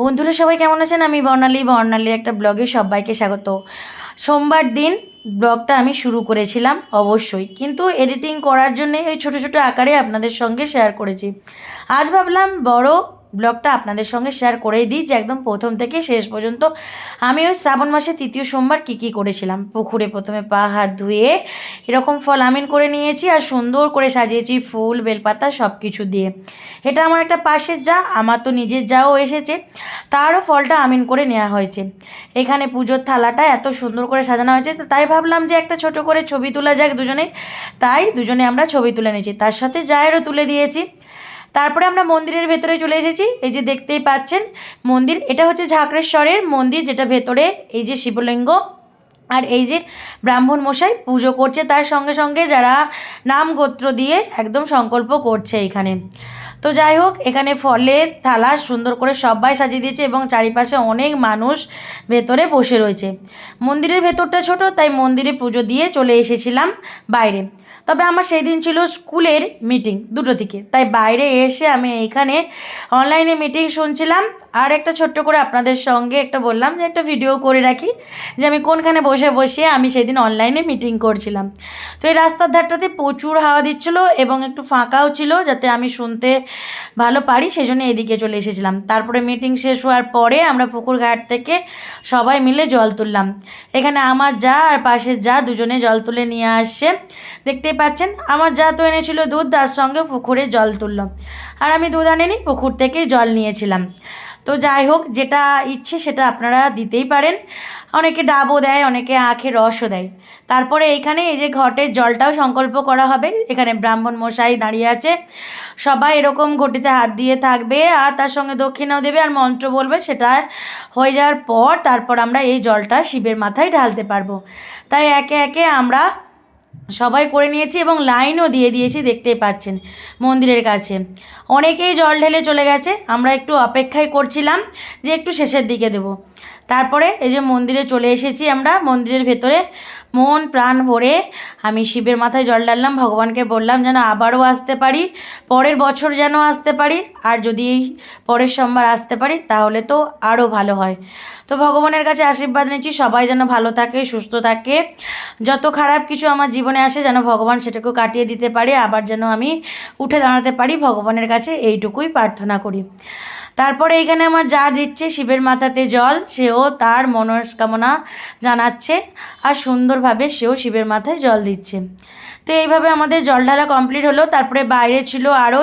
বন্ধুরা সবাই কেমন আছেন? আমি বর্ণালী। বর্ণালীর একটা ব্লগে সবাইকে স্বাগত। সোমবার দিন ব্লগটা আমি শুরু করেছিলাম, অবশ্যই। কিন্তু এডিটিং করার জন্যে ওই ছোটো ছোটো আকারে আপনাদের সঙ্গে শেয়ার করেছি। আজ ভাবলাম বড় ব্লগটা আপনাদের সঙ্গে শেয়ার করেই দিই যে একদম প্রথম থেকে শেষ পর্যন্ত। আমি ওই শ্রাবণ মাসে তৃতীয় সোমবার কী কী করেছিলাম? পুকুরে প্রথমে পা, হাত ধুয়ে এরকম ফল আমিন করে নিয়েছি আর সুন্দর করে সাজিয়েছি ফুল, বেলপাতা সব কিছু দিয়ে। এটা আমার একটা পাশের যা, আমার তো নিজের যাও এসেছে। তারও ফলটা আমিন করে নেওয়া হয়েছে। এখানে পুজোর থালাটা এত সুন্দর করে সাজানো হয়েছে তাই ভাবলাম যে একটা ছোট করে ছবি তোলা যাক দুজনে। তাই দুজনে আমরা ছবি তুলে নিয়েছি। তার সাথে জায়েরও তুলে দিয়েছি। তারপরে আমরা মন্দিরের ভেতরে চলে এসেছি। এই যে দেখতেই পাচ্ছেন, মন্দির, এটা হচ্ছে ঝাঁকড়েশ্বরের মন্দির, যেটা ভেতরে এই যে শিবলিঙ্গ আর এই যে ব্রাহ্মণ মশাই পুজো করছে। তার সঙ্গে সঙ্গে যারা নাম গোত্র দিয়ে একদম সংকল্প করছে এখানে। তো যাই হোক, এখানে ফলের থালা সুন্দর করে সবাই সাজিয়ে দিয়েছে এবং চারিপাশে অনেক মানুষ ভেতরে বসে রয়েছে। মন্দিরের ভেতরটা ছোট, তাই মন্দিরে পুজো দিয়ে চলে এসেছিলাম বাইরে। তবে আমার সেই দিন ছিল স্কুলের মিটিং দুটো থেকে তাই বাইরে এসে আমি এখানে অনলাইনে মিটিং শুনছিলাম। আর একটা ছোট্ট করে আপনাদের সঙ্গে একটা বললাম যে একটা ভিডিও করে রাখি, যে আমি কোনখানে বসে বসে আমি সেদিন অনলাইনে মিটিং করছিলাম। তো এই রাস্তার ধারটাতে প্রচুর হাওয়া দিচ্ছিল এবং একটু ফাঁকাও ছিল যাতে আমি শুনতে ভালো পারি সেই জন্য এদিকে চলে এসেছিলাম। তারপরে মিটিং শেষ হওয়ার পরে আমরা পুকুর ঘাট থেকে সবাই মিলে জল তুললাম। এখানে আমার যা আর পাশের যা দুজনে জল তুলে নিয়ে আসছে, দেখতেই পাচ্ছেন, আমার যা তো এনেছিল দুধ, তার সঙ্গে পুকুরে জল তুললো আর আমি দুধ আনিনি, পুকুর থেকেই জল নিয়েছিলাম। তো যাই হোক, যেটা ইচ্ছে সেটা আপনারা দিতেই পারেন। অনেকে ডাবও দেয়, অনেকে আখের রসও দেয়। তারপরে এইখানে এই যে ঘটের জলটাও সংকল্প করা হবে। এখানে ব্রাহ্মণ মশাই দাঁড়িয়ে আছে। সবাই এরকম ঘটিতে হাত দিয়ে থাকবে আর তার সঙ্গে দক্ষিণাও দেবে আর মন্ত্র বলবে, সেটা হয়ে যাওয়ার পর তারপর আমরা এই জলটা শিবের মাথায় ঢালতে পারব। তাই একে একে আমরা সবাই করে নিয়েছি এবং লাইনও দিয়ে দিয়েছি, দেখতেই পাচ্ছেন মন্দিরের কাছে। অনেকেই জল ঢেলে চলে গেছে, আমরা একটু অপেক্ষাই করছিলাম যে একটু শেষের দিকে দেব। তারপরে এই যে মন্দিরে চলে এসেছি আমরা। মন্দিরের ভেতরে মন প্রাণ ভরে আমি শিবের মাথায় জল ডাললাম ভগবানকে বললাম যেন আবারও আসতে পারি, পরের বছর যেন আসতে পারি, আর যদি পরের সোমবার আসতে পারি তাহলে তো আরও ভালো হয়। তো ভগবানের কাছে আশীর্বাদ নিচ্ছি, সবাই যেন ভালো থাকে, সুস্থ থাকে। যত খারাপ কিছু আমার জীবনে আসে যেন ভগবান সেটাকেও কাটিয়ে দিতে পারে, আবার যেন আমি উঠে দাঁড়াতে পারি, ভগবানের কাছে এইটুকুই প্রার্থনা করি। তারপরে এখানে আমার যা দিচ্ছে শিবের মাথাতে জল, সেও তার মনস্কামনা জানাচ্ছে আর সুন্দরভাবে সেও শিবের মাথায় জল দিচ্ছে। তো এইভাবে আমাদের জল ঢালা কমপ্লিট হলো। তারপরে বাইরে ছিল আরও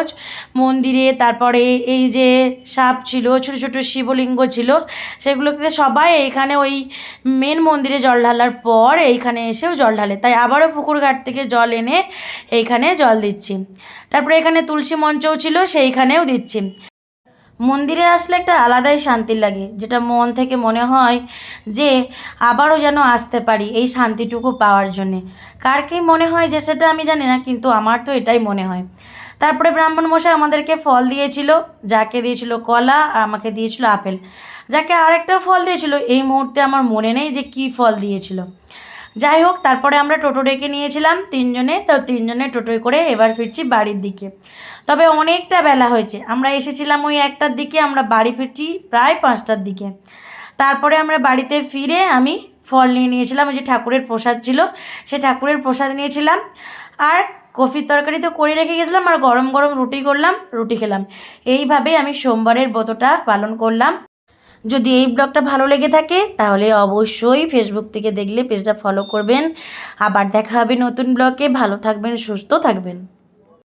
মন্দিরে, তারপরে এই যে সাপ ছিল, ছোটো ছোটো শিবলিঙ্গ ছিল, সেগুলোকে সবাই এইখানে ওই মেন মন্দিরে জল ঢালার পর এইখানে এসেও জল ঢালে। তাই আবারও পুকুর ঘাট থেকে জল এনে এইখানে জল দিচ্ছি। তারপরে এখানে তুলসী মঞ্চও ছিল, সেইখানেও দিচ্ছি। মন্দিরে আসলে একটা আলাদাই শান্তি লাগে, যেটা মন থেকে মনে হয় যে আবারও যেন আসতে পারি এই শান্তিটুকু পাওয়ার জন্যে। কার কী মনে হয় যে সেটা আমি জানি না, কিন্তু আমার তো এটাই মনে হয়। তারপরে ব্রাহ্মণ মশাই আমাদেরকে ফল দিয়েছিল, যাকে দিয়েছিল কলা আর আমাকে দিয়েছিল আপেল। যাকে আরেকটা ফল দিয়েছিল, এই মুহূর্তে আমার মনে নেই যে কী ফল দিয়েছিল। যাই হোক, তারপরে আমরা টোটো ডেকে নিয়েছিলাম তিনজনে, তো তিনজনে টোটোয় করে এবার ফিরছি বাড়ির দিকে। তবে অনেকটা বেলা হয়েছে, আমরা এসেছিলাম ওই একটার দিকে, আমরা বাড়ি ফিরছি প্রায় পাঁচটার দিকে। তারপরে আমরা বাড়িতে ফিরে আমি ফল নিয়ে নিয়েছিলাম, ওই যে ঠাকুরের প্রসাদ ছিল, সে ঠাকুরের প্রসাদ নিয়েছিলাম। আর কফির তরকারি তো করে রেখে গেছিলাম, আর গরম গরম রুটি করলাম, রুটি খেলাম। এইভাবেই আমি সোমবারের ব্রতটা পালন করলাম। যদি এই ব্লগটা ভালো লেগে থাকে, তাহলে অবশ্যই ফেসবুক থেকে দেখলে পেজটা ফলো করবেন। আবার দেখা হবে নতুন ব্লগে। ভালো থাকবেন, সুস্থ থাকবেন।